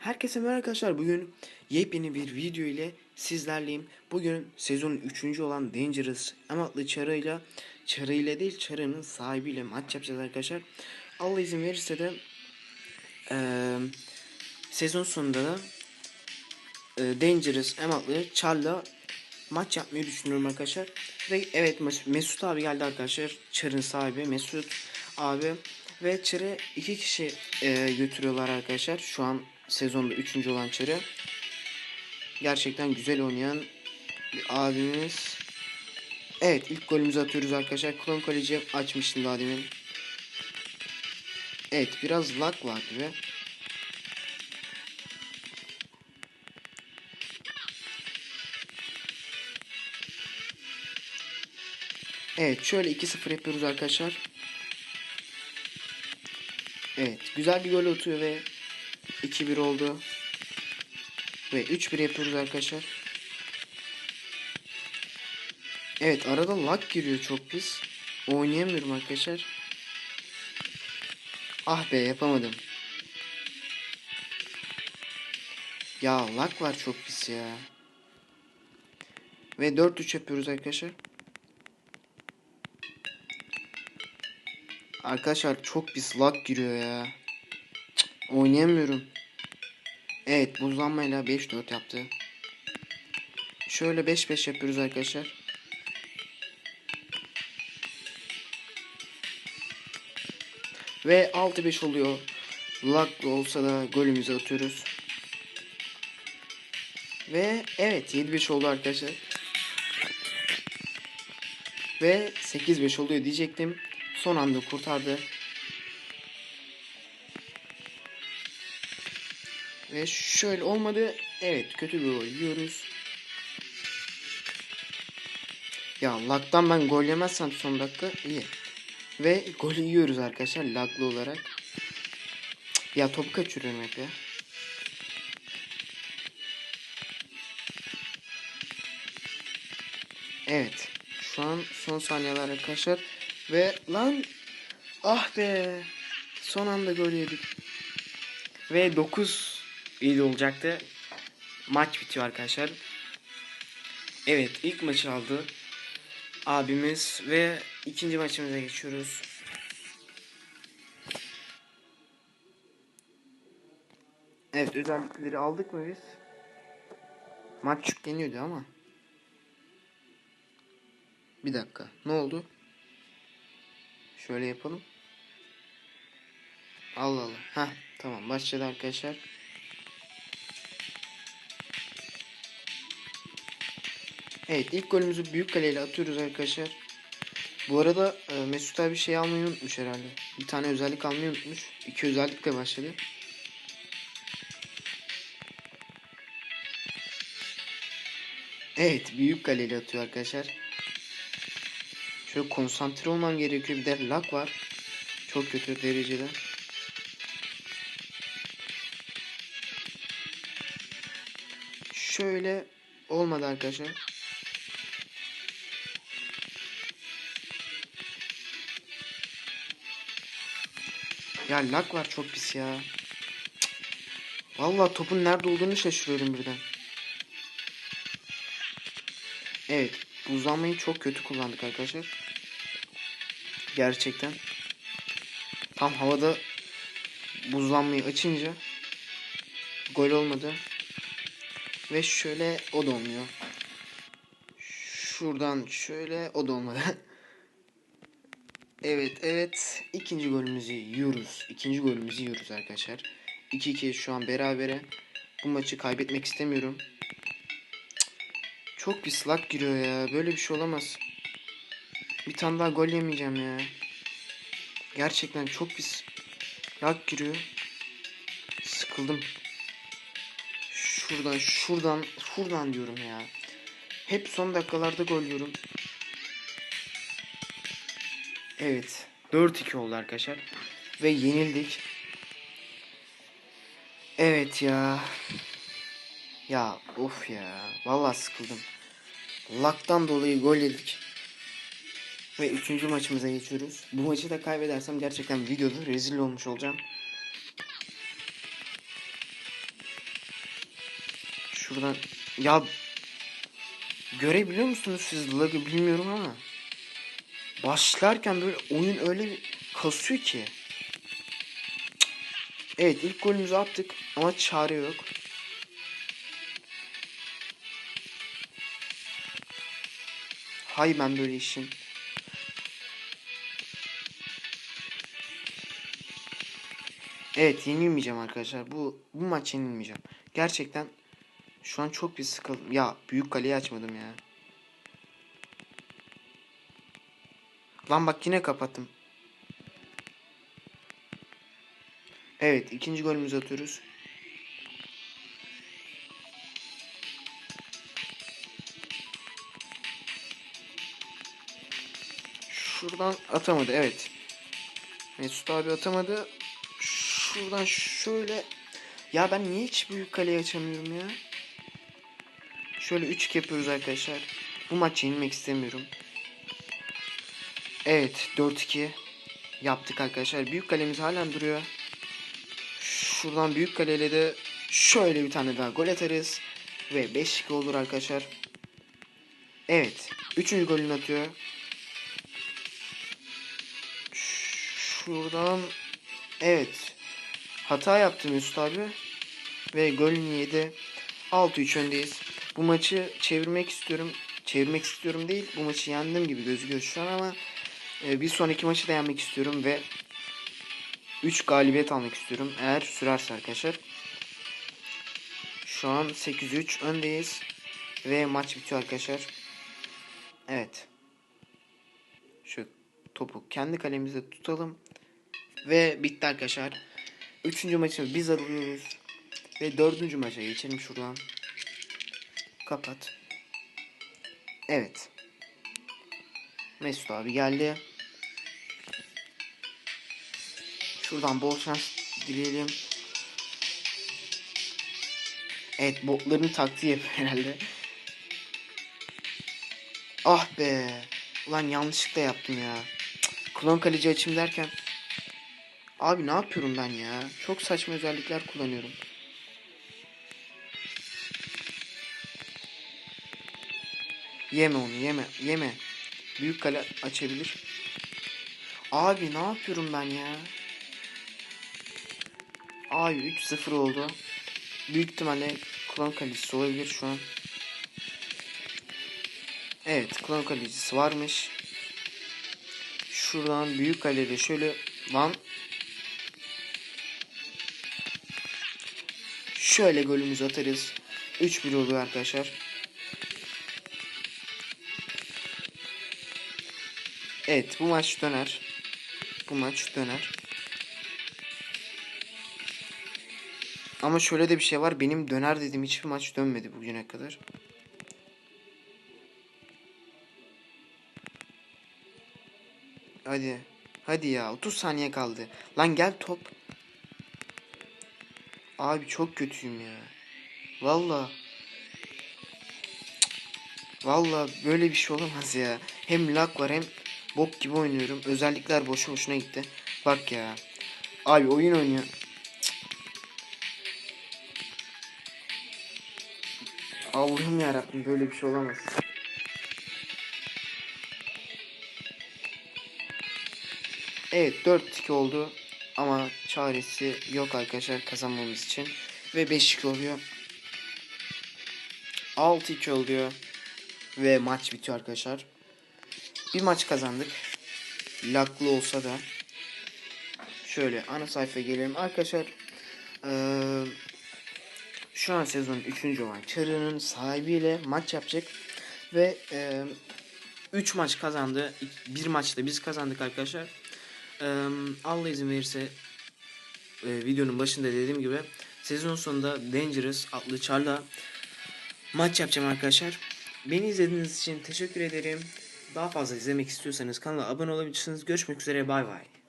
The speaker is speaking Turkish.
Herkese merhaba arkadaşlar. Bugün yepyeni bir video ile sizlerleyim. Bugün sezonun 3. olan Dangerous Amatlı Çarı ile Çarı ile değil Çarı'nın sahibiyle maç yapacağız arkadaşlar. Allah izin verirse de eee, sezon sonunda da eee, Dangerous Amatlı Çar'la maç yapmayı düşünüyorum arkadaşlar. Ve evet Mes- Mesut abi geldi arkadaşlar. Çar'ın sahibi Mesut abi. Ve Çar'ı iki kişi eee, götürüyorlar arkadaşlar. Şu an sezonda üçüncü olan Çar'ı. Gerçekten güzel oynayan bir abimiz. Evet ilk golümüzü atıyoruz arkadaşlar. Klon kaleci açmıştım daha demin. Evet biraz lag var gibi. Evet şöyle 2-0 yapıyoruz arkadaşlar. Evet güzel bir gol atıyor ve 2-1 oldu. Ve 3-1 yapıyoruz arkadaşlar. Evet arada lag giriyor çok pis. Oynayamıyorum arkadaşlar. Ah be yapamadım. Ya lag var çok pis ya. Ve 4-3 yapıyoruz arkadaşlar. Arkadaşlar çok pis lag giriyor ya. Oynayamıyorum. Evet buzlanmayla 5-4 yaptı. Şöyle 5-5 yapıyoruz arkadaşlar. Ve 6-5 oluyor. Laglı olsa da golümüzü atıyoruz. Ve evet 7-5 oldu arkadaşlar. Ve 8-5 oluyor diyecektim. Son anda kurtardı. Ve şöyle olmadı. Evet kötü bir gol yiyoruz. Ya lag'dan ben gol yemezsem son dakika iyi. Ve golü yiyoruz arkadaşlar laglı olarak. Ya topu kaçırıyorum hep ya. Evet. Şu an son saniyeler arkadaşlar. Ve lan ah be. Son anda gol yedik. Ve 9 7 olacaktı. Maç bitiyor arkadaşlar. Evet ilk maçı aldı abimiz ve ikinci maçımıza geçiyoruz. Evet özellikleri aldık mı biz? Maç yükleniyordu ama. Bir dakika. Ne oldu? Şöyle yapalım. Allah Allah. Ha tamam başladı arkadaşlar. Evet ilk golümüzü büyük kaleyle atıyoruz arkadaşlar. Bu arada e, Mesut abi şey almayı unutmuş herhalde. Bir tane özellik almayı unutmuş. İki özellikle başladı. Evet büyük kaleyle atıyor arkadaşlar. Şöyle konsantre olmam gerekiyor. Bir de lag var. Çok kötü derecede. Şöyle olmadı arkadaşlar. Ya lag var çok pis ya. Cık. Vallahi topun nerede olduğunu şaşırıyorum birden. Evet, buzlanmayı çok kötü kullandık arkadaşlar. Gerçekten. Tam havada buzlanmayı açınca gol olmadı. Ve şöyle o da olmuyor. Şuradan şöyle o da olmadı. Evet evet ikinci golümüzü yiyoruz. İkinci golümüzü yiyoruz arkadaşlar. 2-2 şu an berabere. Bu maçı kaybetmek istemiyorum. Çok bir slag giriyor ya. Böyle bir şey olamaz. Bir tane daha gol yemeyeceğim ya. Gerçekten çok pis lag giriyor. Sıkıldım. Şuradan şuradan şuradan diyorum ya. Hep son dakikalarda gol yiyorum. Evet. 4-2 oldu arkadaşlar. Ve yenildik. Evet ya. Ya of ya. Vallahi sıkıldım. Laktan dolayı gol yedik. Ve üçüncü maçımıza geçiyoruz. Bu maçı da kaybedersem gerçekten videoda rezil olmuş olacağım. Şuradan ya görebiliyor musunuz siz lag'ı bilmiyorum ama başlarken böyle oyun öyle kasıyor ki. Evet ilk golümüzü attık ama çare yok. Hay ben böyle işin. Evet yenilmeyeceğim arkadaşlar. Bu bu maç yenilmeyeceğim. Gerçekten şu an çok bir sıkıldım. Ya büyük kaleyi açmadım ya. Lan bak yine kapattım. Evet ikinci golümüzü atıyoruz. Şuradan atamadı evet. Mesut abi atamadı. Şuradan şöyle. Ya ben niye hiç büyük kaleyi açamıyorum ya? Şöyle 3 yapıyoruz arkadaşlar. Bu maç yenilmek istemiyorum. Evet 4-2 yaptık arkadaşlar. Büyük kalemiz halen duruyor. Şuradan büyük kaleyle de şöyle bir tane daha gol atarız. Ve 5-2 olur arkadaşlar. Evet. Üçüncü golünü atıyor. Şuradan evet. Hata yaptı Mesut abi. Ve golünü yedi. 6-3 öndeyiz. Bu maçı çevirmek istiyorum. Çevirmek istiyorum değil. Bu maçı yendim gibi gözüküyor şu an ama e, bir sonraki maçı da yenmek istiyorum ve 3 galibiyet almak istiyorum. Eğer sürerse arkadaşlar. Şu an 8-3 öndeyiz. Ve maç bitiyor arkadaşlar. Evet. Şu topu kendi kalemizde tutalım. Ve bitti arkadaşlar. Üçüncü maçı biz alıyoruz. Ve dördüncü maça geçelim şuradan. Kapat. Evet. Mesut abi geldi. Şuradan bol şans dileyelim. Evet botların taktiği yapıyor herhalde. Ah be. Ulan yanlışlıkla yaptım ya. Klon kaleci açayım derken. Abi ne yapıyorum ben ya? Çok saçma özellikler kullanıyorum. Yeme onu yeme yeme. Büyük kale açabilir. Abi ne yapıyorum ben ya? Abi 3-0 oldu. Büyük ihtimalle klon kalecisi olabilir şu an. Evet klon kalecisi varmış. Şuradan büyük kalede şöyle lan Şöyle golümüzü atarız. 3-1 oluyor arkadaşlar. Evet bu maç döner. Bu maç döner. Ama şöyle de bir şey var. Benim döner dediğim hiçbir maç dönmedi bugüne kadar. Hadi. Hadi ya 30 saniye kaldı. Lan gel top. Abi çok kötüyüm ya. Valla. Valla böyle bir şey olamaz ya. Hem lag var hem bok gibi oynuyorum. Özellikler boşu boşuna gitti. Bak ya. Abi oyun oynuyor. Allah'ım yarabbim böyle bir şey olamaz. Evet 4-2 oldu. Ama çaresi yok arkadaşlar kazanmamız için. Ve 5-2 oluyor. 6-2 oluyor. Ve maç bitiyor arkadaşlar. Bir maç kazandık. Laklı olsa da. Şöyle ana sayfaya gelelim. Arkadaşlar ee, şu an sezonun 3. olan Çarı'nın sahibiyle maç yapacak. Ve 3 maç kazandı. Bir maçta biz kazandık arkadaşlar. Ee, Allah izin verirse e, videonun başında dediğim gibi sezon sonunda Dangerous adlı çarla maç yapacağım arkadaşlar. Beni izlediğiniz için teşekkür ederim. Daha fazla izlemek istiyorsanız kanala abone olabilirsiniz. Görüşmek üzere bay bay.